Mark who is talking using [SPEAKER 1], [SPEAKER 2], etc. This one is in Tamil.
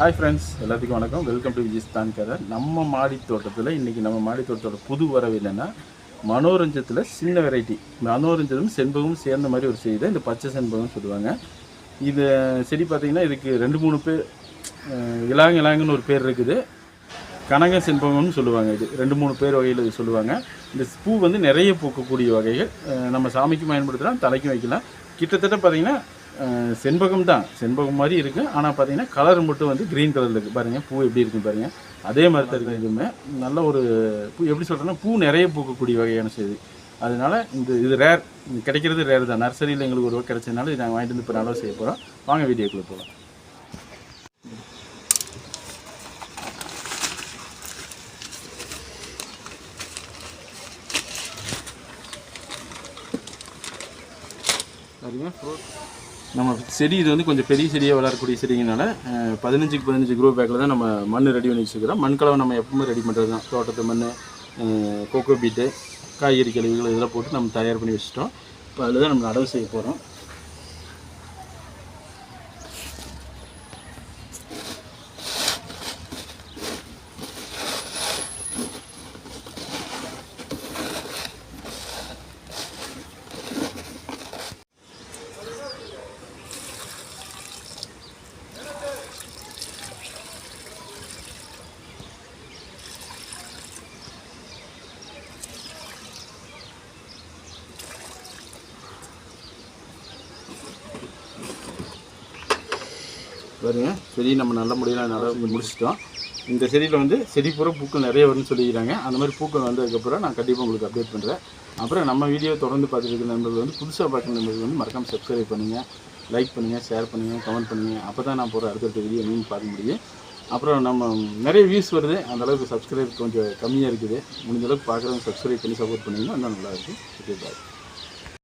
[SPEAKER 1] ஹாய் ஃப்ரெண்ட்ஸ் எல்லாத்துக்கும் வணக்கம். வெல்கம் டு விஜிஸ்தான் கதை நம்ம மாடி தோட்டத்தில் இன்றைக்கி நம்ம மாடி தோட்டத்தோட புது வரவு என்னென்னா மனோரஞ்சத்தில் சின்ன வெரைட்டி மனோரஞ்சனும் செண்பகமும் சேர்ந்த மாதிரி ஒரு செடி தான். இந்த பச்சை செண்பகம்னு சொல்லுவாங்க. இது செடி பார்த்திங்கன்னா இதுக்கு ரெண்டு மூணு பேர் இலாங் இலாங்குன்னு ஒரு பேர் இருக்குது. கனக செண்பகம்னு சொல்லுவாங்க இது. ரெண்டு மூணு பேர் வகையில் இது சொல்லுவாங்க. இந்த பூ வந்து நிறைய பூக்கக்கூடிய வகைகள். நம்ம சாமிக்கு பயன்படுத்தலாம் தலைக்கும் வைக்கலாம். கிட்டத்தட்ட பார்த்திங்கன்னா செண்பகம் தான். செண்பகம் மாதிரி இருக்குது ஆனால் பார்த்தீங்கன்னா கலர் மட்டும் வந்து க்ரீன் கலரில் இருக்குது பாருங்கள் பூ எப்படி இருக்குது பாருங்கள் அதே மாதிரி தான் இருக்குது இதுவுமே நல்ல ஒரு பூ எப்படி சொல்கிறேன்னா பூ நிறைய பூக்கக்கூடிய வகையான செய்தி அதனால் இந்த இது ரேர் கிடைக்கிறது ரேர் தான். நர்சரியில் எங்களுக்கு ஒரு கிடைச்சதுனால இது நாங்கள் வாங்கிட்டு வந்து இப்போ நல்லா செய்ய போகிறோம் வாங்க வீடியோக்குள்ளே போகலாம் சரிங்க fruit. நம்ம செடி இது வந்து கொஞ்சம் பெரிய செடியாக வளரக்கூடிய செடிங்கனால பதினஞ்சுக்கு பதினஞ்சு க்ரோ பேக்கில் தான் நம்ம மண் ரெடி பண்ணி வச்சுக்கிறோம் மண் கலவை நம்ம எப்பவுமே ரெடி பண்ணுறது தான். தோட்டத்து மண் கோகோ பீட்டு காய்கறி கழிவுகள் இதெல்லாம் போட்டு நம்ம தயார் பண்ணி வச்சுட்டோம். இப்போ அதில் தான் நம்ம நடவு செய்ய போகிறோம் பாருங்க செடி நம்ம நல்ல முறையில் நடவு முடிச்சிட்டோம். இந்த செடியில் வந்து செடி பூரா பூக்கள் நிறைய வரும்னு சொல்லிக்கிறாங்க. அந்த மாதிரி பூக்கள் வந்ததுக்கப்புறம் நான் கண்டிப்பாக உங்களுக்கு அப்டேட் பண்ணுறேன் அப்புறம் நம்ம வீடியோ தொடர்ந்து பார்த்துட்டு நண்பர்கள் வந்து புதுசாக பார்க்குற நண்பர்கள் வந்து மறக்காம சப்ஸ்கிரைப் பண்ணுங்கள் லைக் பண்ணுங்கள் ஷேர் பண்ணுங்கள் கமெண்ட் பண்ணுங்கள் அப்போ தான் நான் போகிற அடுத்தடுத்த வீடியோ நீங்கள் பார்க்க முடியும். அப்புறம் நம்ம நிறைய வியூஸ் வருது. அந்த அளவுக்கு சப்ஸ்கிரைப் கொஞ்சம் கம்மியாக இருக்குது. முடிஞ்ச அளவுக்கு பார்க்குறவங்க சப்ஸ்கிரைப் பண்ணி சப்போர்ட் பண்ணிங்கன்னா இன்னும் நல்லா இருக்கும். Okay bye